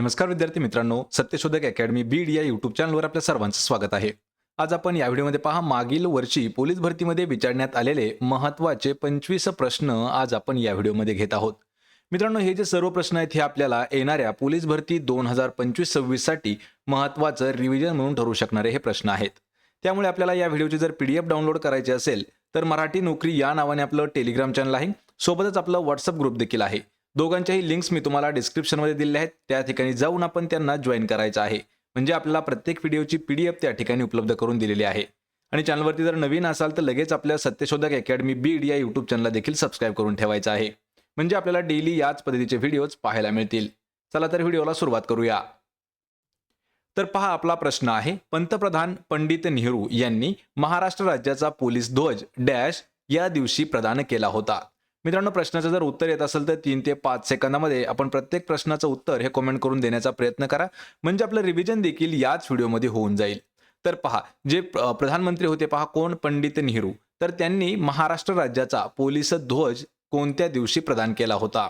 नमस्कार विद्यार्थी मित्रांनो सत्यशोधक अकॅडमी बीड या युट्यूब चॅनलवर आपल्या सर्वांचं स्वागत आहे. आज आपण या व्हिडिओमध्ये पहा मागील वर्षी पोलीस भरतीमध्ये विचारण्यात आलेले महत्त्वाचे पंचवीस प्रश्न आज आपण या व्हिडिओमध्ये घेत आहोत. मित्रांनो हे जे सर्व प्रश्न आहेत हे आपल्याला येणाऱ्या पोलीस भरती दोन हजार पंचवीस सव्वीससाठी महत्त्वाचं रिव्हिजन म्हणून ठरू शकणारे हे प्रश्न आहेत. त्यामुळे आपल्याला या व्हिडिओची जर पी डी एफ डाउनलोड करायची असेल तर मराठी नोकरी या नावाने आपलं टेलिग्राम चॅनल आहे. सोबतच आपलं व्हॉट्सअप ग्रुप देखील आहे. दोघांच्याही लिंक्स मी तुम्हाला डिस्क्रिप्शनमध्ये दिल्या आहेत. त्या ठिकाणी जाऊन आपण त्यांना जॉईन करायचं आहे. म्हणजे आपल्याला प्रत्येक व्हिडिओची पी डी एफ त्या ठिकाणी उपलब्ध करून दिलेली आहे. आणि चॅनलवरती जर नवीन असाल तर लगेच आपल्या सत्यशोधक अकॅडमी बीड या यूट्यूब चॅनलला देखील सबस्क्राईब करून ठेवायचं आहे. म्हणजे आपल्याला डेली याच पद्धतीचे व्हिडिओज पाहायला मिळतील. चला तर व्हिडिओला सुरुवात करूया. तर पहा आपला प्रश्न आहे. पंतप्रधान पंडित नेहरू यांनी महाराष्ट्र राज्याचा पोलीस ध्वज डॅश या दिवशी प्रदान केला होता. मित्रांनो प्रश्नाचं जर उत्तर येत असेल तर तीन ते पाच सेकंदामध्ये आपण प्रत्येक प्रश्नाचं उत्तर हे कमेंट करून देण्याचा प्रयत्न करा. म्हणजे आपलं रिव्हिजन देखील याच व्हिडिओमध्ये होऊन जाईल. तर पहा जे प्रधानमंत्री होते पहा कोण? पंडित नेहरू. तर त्यांनी महाराष्ट्र राज्याचा पोलीस ध्वज कोणत्या दिवशी प्रदान केला होता?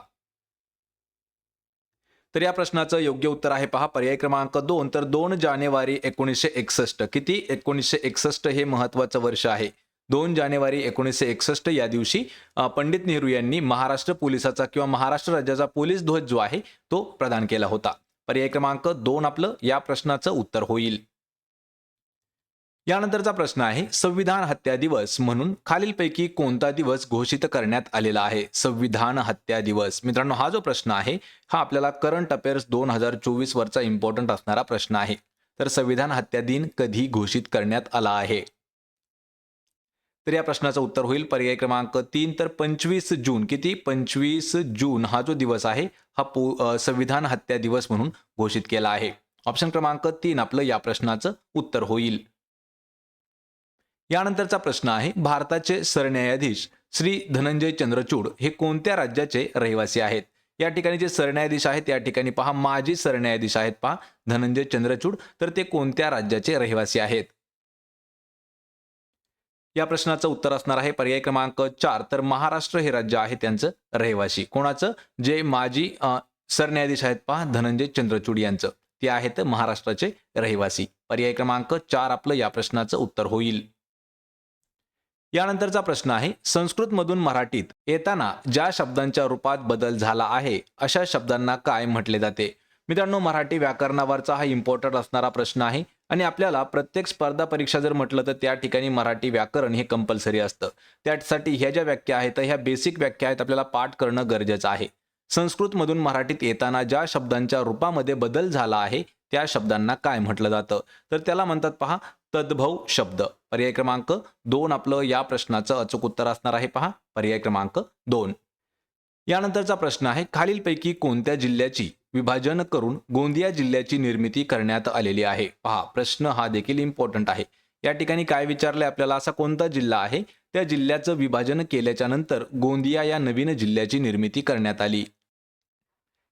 तर या प्रश्नाचं योग्य उत्तर आहे पहा पर्याय क्रमांक दोन. तर दोन जानेवारी एकोणीसशे एकसष्ट. किती? एकोणीसशे एकसष्ट हे महत्वाचं वर्ष आहे. दोन जानेवारी एकोणीसशे एकसष्ट या दिवशी पंडित नेहरू यांनी महाराष्ट्र पोलिसाचा किंवा महाराष्ट्र राज्याचा पोलीस ध्वज जो आहे तो प्रदान केला होता. पर्याय क्रमांक दोन आपलं या प्रश्नाचं उत्तर होईल. यानंतरचा प्रश्न आहे संविधान हत्या दिवस म्हणून खालीलपैकी कोणता दिवस घोषित करण्यात आलेला आहे? संविधान हत्या दिवस. मित्रांनो हा जो प्रश्न आहे हा आपल्याला करंट अफेअर्स दोन हजार चोवीस वरचा इम्पॉर्टंट असणारा प्रश्न आहे. तर संविधान हत्या दिन कधी घोषित करण्यात आला आहे? तर या प्रश्नाचं उत्तर होईल. पर्याय क्रमांक तीन तर पंचवीस जून. किती? पंचवीस जून हा जो दिवस आहे हा पो संविधान हत्या दिवस म्हणून घोषित केला आहे. ऑप्शन क्रमांक तीन आपलं या प्रश्नाचं उत्तर होईल. यानंतरचा प्रश्न आहे भारताचे सरन्यायाधीश श्री धनंजय चंद्रचूड हे कोणत्या राज्याचे रहिवासी आहेत? या ठिकाणी जे सरन्यायाधीश आहेत या ठिकाणी पहा माजी सरन्यायाधीश आहेत पहा धनंजय चंद्रचूड. तर ते कोणत्या राज्याचे रहिवासी आहेत? या प्रश्नाचं उत्तर असणार आहे. पर्याय क्रमांक चार. तर महाराष्ट्र हे राज्य आहे त्यांचं रहिवासी. कोणाचं? जे माजी सरन्यायाधीश आहेत पहा धनंजय चंद्रचूड यांचं. ते आहेत महाराष्ट्राचे रहिवासी. पर्याय क्रमांक चार आपलं या प्रश्नाचं उत्तर होईल. यानंतरचा प्रश्न आहे. संस्कृतमधून मराठीत येताना ज्या शब्दांच्या रूपात बदल झाला आहे अशा शब्दांना काय म्हटले जाते? मित्रांनो मराठी व्याकरणावरचा हा इम्पॉर्टंट असणारा प्रश्न आहे. आणि आपल्याला प्रत्येक स्पर्धा परीक्षा जर म्हटलं तर त्या ठिकाणी मराठी व्याकरण हे कंपल्सरी असतं. त्यासाठी ह्या ज्या व्याख्या आहेत ह्या बेसिक व्याख्या आहेत आपल्याला पाठ करणं गरजेचं आहे. संस्कृतमधून मराठीत येताना ज्या शब्दांच्या रूपामध्ये बदल झाला आहे त्या शब्दांना काय म्हटलं जातं? तर त्याला म्हणतात पहा तद्भव शब्द. पर्याय क्रमांक दोन आपलं या प्रश्नाचं अचूक उत्तर असणार आहे पहा. पर्याय क्रमांक दोन. यानंतरचा प्रश्न आहे खालीलपैकी कोणत्या जिल्ह्याची विभाजन करून गोंदिया जिल्ह्याची निर्मिती करण्यात आलेली आहे? पहा प्रश्न हा देखील इम्पॉर्टंट आहे. या ठिकाणी काय विचारलंय आपल्याला? असा कोणता जिल्हा आहे? त्या जिल्ह्याचं विभाजन केल्याच्यानंतर गोंदिया या नवीन जिल्ह्याची निर्मिती करण्यात आली.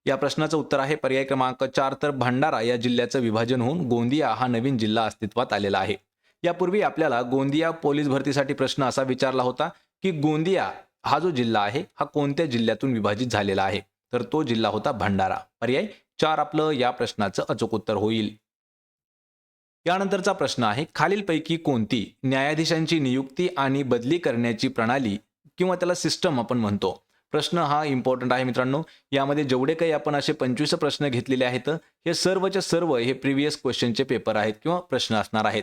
या प्रश्नाचं उत्तर आहे पर्याय क्रमांक चार तर भंडारा या जिल्ह्याचं विभाजन होऊन गोंदिया हा नवीन जिल्हा अस्तित्वात आलेला आहे. यापूर्वी आपल्याला गोंदिया पोलीस भरतीसाठी प्रश्न असा विचारला होता की गोंदिया हा जो जिल्हा आहे हा कोणत्या जिल्ह्यातून विभाजित झालेला आहे? तर तो जिल्हा होता भंडारा. पर्याय चार आपलं या प्रश्नाचं अचूक उत्तर होईल. यानंतरचा प्रश्न आहे खालीलपैकी कोणती न्यायाधीशांची नियुक्ती आणि बदली करण्याची प्रणाली किंवा त्याला सिस्टम आपण म्हणतो? प्रश्न हा इम्पॉर्टंट आहे मित्रांनो. यामध्ये जेवढे काही आपण असे पंचवीस प्रश्न घेतलेले आहेत हे सर्वच्या सर्व हे प्रिव्हियस क्वेश्चनचे पेपर आहेत किंवा प्रश्न असणार आहेत.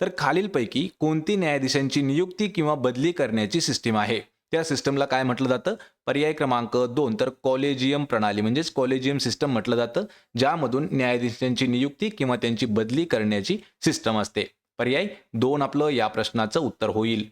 तर खालीलपैकी कोणती न्यायाधीशांची नियुक्ती किंवा बदली करण्याची सिस्टीम आहे? या सिस्टमला काय म्हटलं जातं? पर्याय क्रमांक दोन तर कॉलेजियम प्रणाली म्हणजेच कॉलेजियम सिस्टम म्हटलं जातं ज्यामधून न्यायाधीशांची नियुक्ती किंवा त्यांची बदली करण्याची सिस्टम असते. पर्याय दोन आपलं या प्रश्नाचं उत्तर होईल.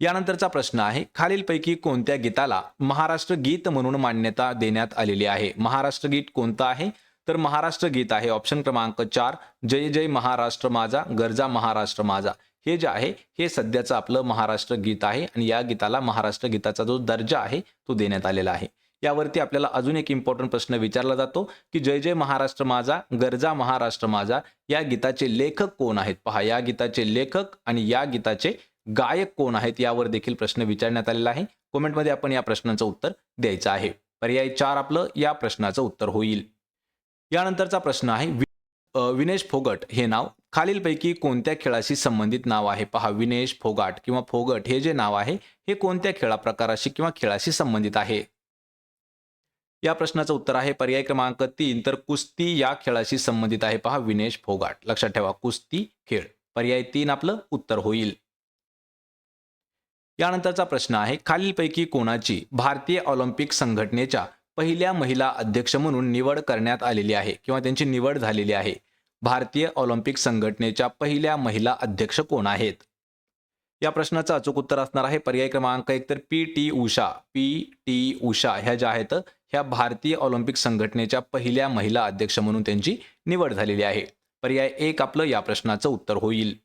यानंतरचा प्रश्न आहे खालीलपैकी कोणत्या गीताला महाराष्ट्र गीत म्हणून मान्यता देण्यात आलेली आहे? महाराष्ट्र गीत कोणतं आहे? तर महाराष्ट्र गीत आहे ऑप्शन क्रमांक चार जय जय महाराष्ट्र माझा गरजा महाराष्ट्र माझा. हे जे आहे हे सध्याचं आपलं महाराष्ट्र गीत आहे आणि या गीताला महाराष्ट्र गीताचा जो दर्जा आहे तो देण्यात आलेला आहे. यावरती आपल्याला अजून एक इम्पॉर्टंट प्रश्न विचारला जातो की जय जय महाराष्ट्र माझा गरजा महाराष्ट्र माझा या गीताचे लेखक कोण आहेत? पहा या गीताचे लेखक आणि या गीताचे गायक कोण आहेत? यावर देखील प्रश्न विचारण्यात आलेला आहे. कॉमेंटमध्ये आपण या प्रश्नाचं उत्तर द्यायचं आहे. पर्याय चार आपलं या प्रश्नाचं उत्तर होईल. यानंतरचा प्रश्न आहे विनेश फोगट हे नाव. खालीलपैकी कोणत्या खेळाशी संबंधित नाव आहे? पहा विनेश फोगाट किंवा फोगट हे जे नाव आहे हे कोणत्या खेळा प्रकाराशी किंवा खेळाशी संबंधित आहे? या प्रश्नाचं उत्तर आहे पर्याय क्रमांक तीन. तर कुस्ती या खेळाशी संबंधित आहे. पहा विनेश फोगाट. लक्षात ठेवा कुस्ती खेळ. पर्याय तीन आपलं उत्तर होईल. यानंतरचा प्रश्न आहे खालीलपैकी कोणाची भारतीय ऑलिम्पिक संघटनेच्या पहिल्या महिला अध्यक्ष म्हणून निवड करण्यात आलेली आहे किंवा त्यांची निवड झालेली आहे? भारतीय ऑलिम्पिक संघटनेच्या पहिल्या महिला अध्यक्ष कोण आहेत? या प्रश्नाचं अचूक उत्तर असणार आहे. पर्याय क्रमांक एक तर P T Usha P T Usha ह्या ज्या आहेत ह्या भारतीय ऑलिम्पिक संघटनेच्या पहिल्या महिला अध्यक्ष म्हणून त्यांची निवड झालेली आहे. पर्याय एक आपलं या प्रश्नाचं उत्तर होईल.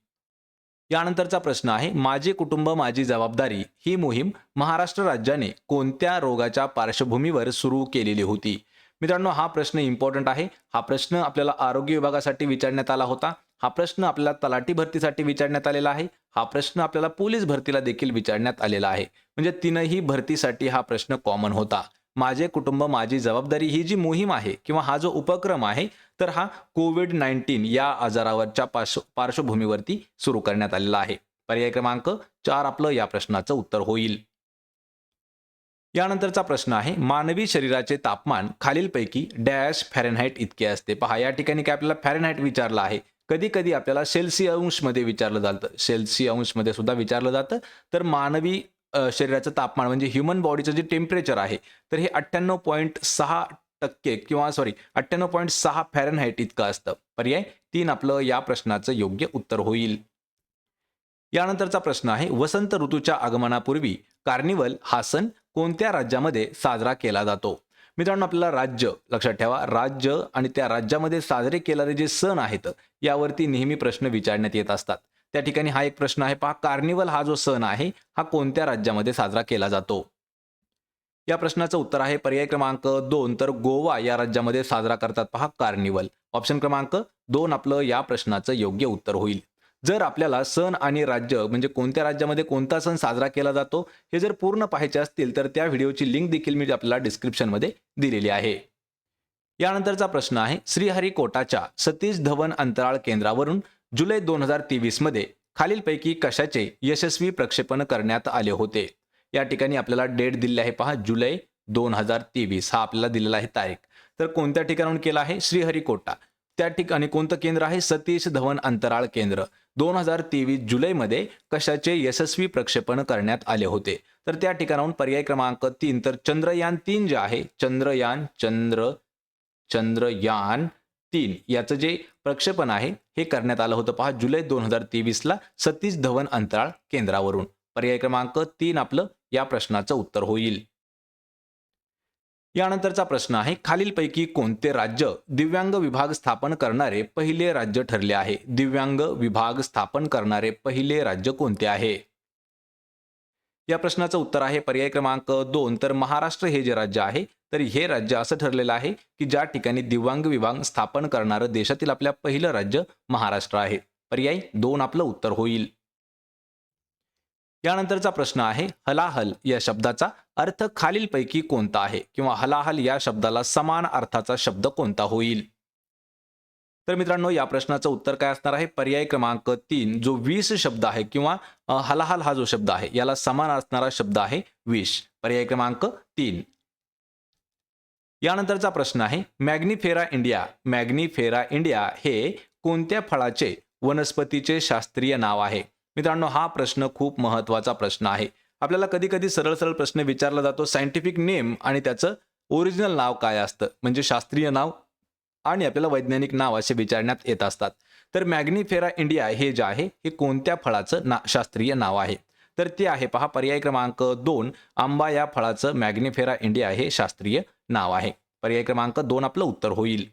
यानंतरचा प्रश्न आहे माझे कुटुंब माझी जबाबदारी ही मोहीम महाराष्ट्र राज्याने कोणत्या रोगाच्या पार्श्वभूमीवर सुरू केलेली होती? मित्रांनो हा प्रश्न इम्पॉर्टंट आहे. हा प्रश्न आपल्याला आरोग्य विभागासाठी विचारण्यात आला होता. हा प्रश्न आपल्याला तलाठी भरतीसाठी विचारण्यात आलेला आहे. हा प्रश्न आपल्याला पोलीस भरतीला देखील विचारण्यात आलेला आहे. म्हणजे तीनही भरतीसाठी हा प्रश्न कॉमन होता. माझे कुटुंब माझी जबाबदारी ही जी मोहीम आहे किंवा हा जो उपक्रम आहे तर हा कोविड नाईन्टीन या आजारावरच्या पार्श्व पार्श्वभूमीवरती सुरू करण्यात आलेला आहे. पर्याय क्रमांक चार आपलं या प्रश्नाचं उत्तर होईल. यानंतरचा प्रश्न आहे मानवी शरीराचे तापमान खालीलपैकी डॅश फॅरेनहाईट इतके असते. पहा या ठिकाणी काय आपल्याला फॅरेनहाईट विचारला आहे. कधी कधी आपल्याला सेल्सी अंशमध्ये विचारलं जातं. सेल्सी अंशमध्ये सुद्धा विचारलं जातं. तर मानवी शरीराचं तापमान म्हणजे ह्युमन बॉडीचं जे टेम्परेचर आहे तर हे अठ्ठ्याण्णव पॉईंट सहा टक्के किंवा सॉरी अठ्ठ्याण्णव पॉईंट सहा फॅरनहाईट इतकं असतं. पर्याय तीन आपलं या प्रश्नाचं योग्य उत्तर होईल. यानंतरचा प्रश्न आहे वसंत ऋतूच्या आगमनापूर्वी कार्निवल हा सण कोणत्या राज्यामध्ये साजरा केला जातो? मित्रांनो आपल्याला राज्य लक्षात ठेवा. राज्य आणि त्या राज्यामध्ये साजरे केलेले जे सण आहेत यावरती नेहमी प्रश्न विचारण्यात येत असतात. त्या ठिकाणी हा एक प्रश्न आहे. पहा कार्निवल हा जो सण आहे हा कोणत्या राज्यामध्ये साजरा केला जातो? या प्रश्नाचं उत्तर आहे पर्याय क्रमांक दोन. तर गोवा या राज्यामध्ये साजरा करतात. पहा कार्निवल ऑप्शन क्रमांक दोन आपलं या प्रश्नाचं योग्य उत्तर होईल. जर आपल्याला सण आणि राज्य म्हणजे कोणत्या राज्यामध्ये कोणता सण साजरा केला जातो हे जर पूर्ण पाहायचे असतील तर त्या व्हिडिओची लिंक देखील मी आपल्याला डिस्क्रिप्शनमध्ये दिलेली आहे. यानंतरचा प्रश्न आहे श्रीहरिकोटाच्या सतीश धवन अंतराळ केंद्रावरून जुलै दोन हजार तेवीसमध्ये खालीलपैकी कशाचे यशस्वी प्रक्षेपण करण्यात आले होते? या ठिकाणी आपल्याला डेट दिली आहे पहा जुलै दोन हजार तेवीस. हा आपल्याला दिलेला आहे तारीख. तर कोणत्या ठिकाणाहून केला आहे? श्रीहरिकोटा. त्या ठिकाणी कोणतं केंद्र आहे? सतीश धवन अंतराळ केंद्र. दोन हजार तेवीस जुलैमध्ये कशाचे यशस्वी प्रक्षेपण करण्यात आले होते? तर त्या ठिकाणाहून पर्याय क्रमांक तीन. तर चंद्रयान तीन जे आहे चंद्रयान चंद्र चंद्रयान तीन याचं जे प्रक्षेपण आहे हे करण्यात आलं होतं. पहा जुलै दोन हजार तेवीसला सतीश धवन अंतराळ केंद्रावरून. पर्याय क्रमांक तीन आपलं या प्रश्नाचं उत्तर होईल. यानंतरचा प्रश्न आहे खालीलपैकी कोणते राज्य दिव्यांग विभाग स्थापन करणारे पहिले राज्य ठरले आहे? दिव्यांग विभाग स्थापन करणारे पहिले राज्य कोणते आहे? या प्रश्नाचं उत्तर आहे पर्याय क्रमांक दोन. तर महाराष्ट्र हे जे राज्य आहे तर हे राज्य असं ठरलेलं आहे की ज्या ठिकाणी दिव्यांग विभाग स्थापन करणारं देशातील आपल्या पहिलं राज्य महाराष्ट्र आहे. पर्याय दोन आपलं उत्तर होईल. यानंतरचा प्रश्न आहे हलाहल या शब्दाचा अर्थ खालीलपैकी कोणता आहे? किंवा हलाहल या शब्दाला समान अर्थाचा शब्द कोणता होईल? तर मित्रांनो या प्रश्नाचं उत्तर काय असणार आहे? पर्याय क्रमांक तीन जो वीस शब्द आहे किंवा हलाहल हा जो शब्द आहे याला समान असणारा शब्द आहे विष पर्याय क्रमांक तीन. यानंतरचा प्रश्न आहे मॅग्निफेरा इंडिया मॅग्निफेरा इंडिया हे कोणत्या फळाचे वनस्पतीचे शास्त्रीय नाव आहे? मित्रांनो हा प्रश्न खूप महत्त्वाचा प्रश्न आहे. आपल्याला कधी कधी सरळ सरळ प्रश्न विचारला जातो सायंटिफिक नेम आणि त्याचं ओरिजिनल नाव काय असतं? म्हणजे शास्त्रीय नाव आणि आपल्याला वैज्ञानिक नाव असे विचारण्यात येत असतात. तर मॅग्निफेरा इंडिया हे जे आहे हे कोणत्या फळाचं ना शास्त्रीय नाव आहे? तर ते आहे पहा पर्याय क्रमांक दोन आंबा या फळाचं मॅग्निफेरा इंडिया हे शास्त्रीय नाव आहे. पर्याय क्रमांक दोन आपलं उत्तर होईल.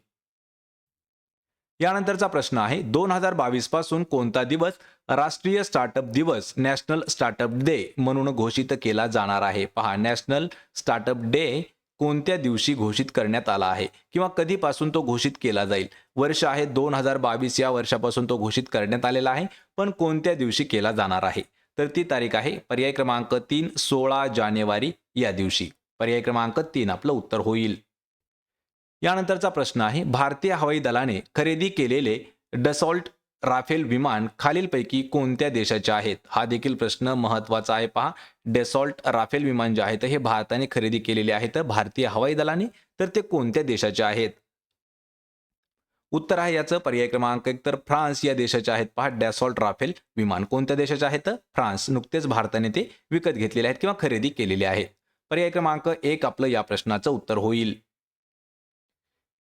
यानंतरचा प्रश्न आहे दोन हजार बावीसपासून कोणता दिवस राष्ट्रीय स्टार्टअप दिवस नॅशनल स्टार्टअप डे म्हणून घोषित केला जाणार आहे? पहा नॅशनल स्टार्टअप डे कोणत्या दिवशी घोषित करण्यात आला आहे? किंवा कधीपासून तो घोषित केला जाईल? वर्ष आहे दोन हजार बावीस या वर्षापासून तो घोषित करण्यात आलेला आहे पण कोणत्या दिवशी केला जाणार आहे? तर ती तारीख आहे पर्याय क्रमांक तीन सोळा जानेवारी या दिवशी. पर्याय क्रमांक तीन आपलं उत्तर होईल. यानंतरचा प्रश्न आहे भारतीय हवाई दलाने खरेदी केलेले डसॉल्ट राफेल विमान खालीलपैकी कोणत्या देशाचे आहेत? हा देखील प्रश्न महत्त्वाचा आहे पहा. डेसॉल्ट राफेल विमान जे आहेत हे भारताने खरेदी केलेले आहेत भारतीय हवाई दलाने तर ते कोणत्या देशाचे आहेत? उत्तर आहे याचं पर्याय क्रमांक एक तर फ्रान्स या देशाचे आहेत पहा. डॅसॉल्ट राफेल विमान कोणत्या देशाचे आहेत फ्रान्स. नुकतेच भारताने ते विकत घेतलेले आहेत किंवा खरेदी केलेले आहेत. पर्याय क्रमांक एक आपलं या प्रश्नाचं उत्तर होईल.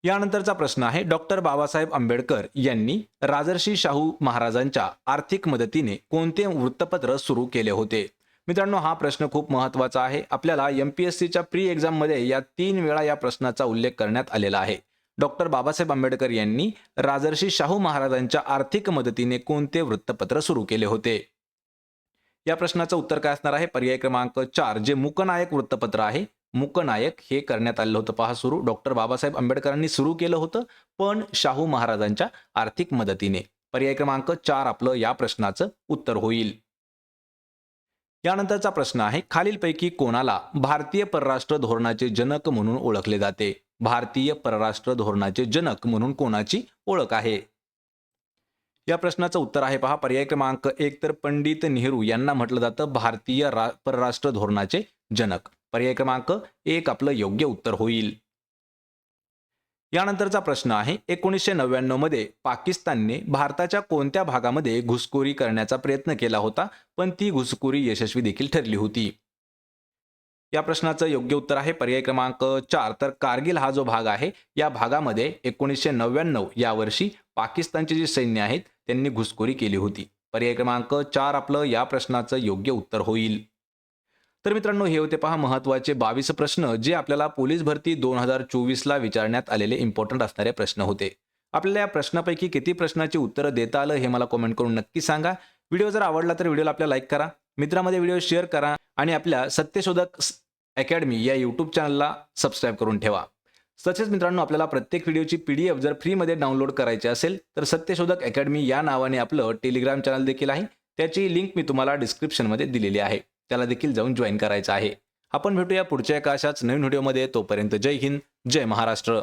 यानंतरचा प्रश्न आहे. डॉक्टर बाबासाहेब आंबेडकर यांनी राजर्षी शाहू महाराजांच्या आर्थिक मदतीने कोणते वृत्तपत्र सुरू केले होते? मित्रांनो हा प्रश्न खूप महत्त्वाचा आहे. आपल्याला एम पी एस सीच्या प्री एक्झाममध्ये या तीन वेळा या प्रश्नाचा उल्लेख करण्यात आलेला आहे. डॉक्टर बाबासाहेब आंबेडकर यांनी राजर्षी शाहू महाराजांच्या आर्थिक मदतीने कोणते वृत्तपत्र सुरू केले होते? या प्रश्नाचं उत्तर काय असणार आहे? पर्याय क्रमांक चार जे मुकनायक वृत्तपत्र आहे मुकनायक हे करण्यात आलेलं होतं. पहा सुरू. डॉक्टर बाबासाहेब आंबेडकरांनी सुरू केलं होतं पण शाहू महाराजांच्या आर्थिक मदतीने. पर्याय क्रमांक चार आपलं या प्रश्नाचं उत्तर होईल. यानंतरचा प्रश्न आहे खालीलपैकी कोणाला भारतीय परराष्ट्र धोरणाचे जनक म्हणून ओळखले जाते? भारतीय परराष्ट्र धोरणाचे जनक म्हणून कोणाची ओळख आहे? या प्रश्नाचं उत्तर आहे पहा. पर्याय क्रमांक एक तर पंडित नेहरू यांना म्हटलं जातं भारतीय परराष्ट्र धोरणाचे जनक. पर्याय क्रमांक एक आपलं योग्य उत्तर होईल. यानंतरचा प्रश्न आहे एकोणीसशे नव्याण्णवमध्ये पाकिस्तानने भारताच्या कोणत्या भागामध्ये घुसखोरी करण्याचा प्रयत्न केला होता? पण ती घुसखोरी यशस्वी देखील ठरली होती. या प्रश्नाचं योग्य उत्तर आहे पर्याय क्रमांक चार. तर कारगिल हा जो भाग आहे या भागामध्ये एकोणीसशे नव्याण्णव या वर्षी पाकिस्तानचे जे सैन्य आहेत त्यांनी घुसखोरी केली होती. पर्याय क्रमांक चार आपलं या प्रश्नाचं योग्य उत्तर होईल. तर मित्रांनो हे होते पहा महत्त्वाचे बावीस प्रश्न जे आपल्याला पोलीस भरती दोन हजार चोवीसला विचारण्यात आलेले इम्पॉर्टंट असणारे प्रश्न होते. आपल्याला या प्रश्नापैकी किती प्रश्नाची उत्तरं देता आलं हे मला कमेंट करून नक्की सांगा. व्हिडिओ जर आवडला तर व्हिडिओला आपल्या लाईक करा मित्रामध्ये व्हिडिओ शेअर करा आणि आपल्या सत्यशोधक अकॅडमी या यूट्यूब चॅनलला सबस्क्राईब करून ठेवा. तसेच मित्रांनो आपल्याला प्रत्येक व्हिडिओची पी डी एफ जर फ्रीमध्ये डाउनलोड करायची असेल तर सत्यशोधक अकॅडमी या नावाने आपलं टेलिग्राम चॅनल देखील आहे. त्याची लिंक मी तुम्हाला डिस्क्रिप्शनमध्ये दिलेली आहे. त्याला देखील जाऊन जॉईन करायचं आहे. आपण भेटूया पुढच्या एका अशाच नवीन व्हिडिओमध्ये तोपर्यंत जय हिंद जय महाराष्ट्र.